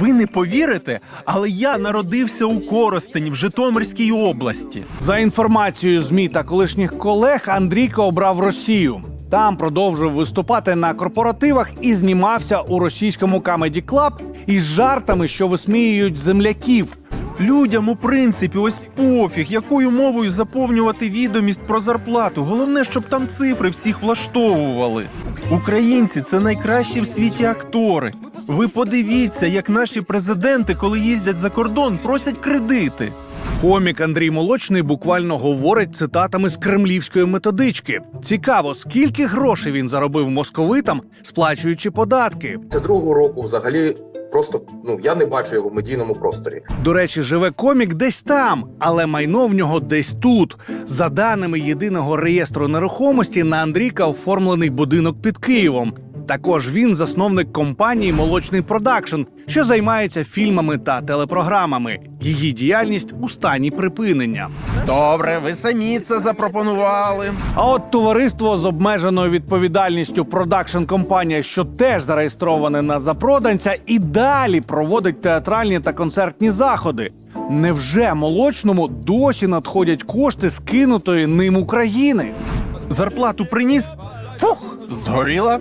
Ви не повірите, але я народився у Коростені в Житомирській області. За інформацією ЗМІ та колишніх колег, Андрійко обрав Росію. Там продовжив виступати на корпоративах і знімався у російському Comedy Club із жартами, що висміюють земляків. Людям, у принципі, ось пофіг, якою мовою заповнювати відомість про зарплату. Головне, щоб там цифри всіх влаштовували. Українці це найкращі в світі актори. Ви подивіться, як наші президенти, коли їздять за кордон, просять кредити. Комік Андрій Молочний буквально говорить цитатами з кремлівської методички. Цікаво, скільки грошей він заробив московитам, сплачуючи податки. Це другого року взагалі просто ну я не бачу його в медійному просторі. До речі, живе комік десь там, але майно в нього десь тут. За даними єдиного реєстру нерухомості, на Андрійка оформлений будинок під Києвом. Також він засновник компанії Молочний Продакшн, що займається фільмами та телепрограмами. Її діяльність у стані припинення. Добре, ви самі це запропонували. А от товариство з обмеженою відповідальністю продакшн компанія, що теж зареєстроване на запроданця, і далі проводить театральні та концертні заходи. Невже молочному досі надходять кошти скинутої ним України? Зарплату приніс? Фух, згоріла.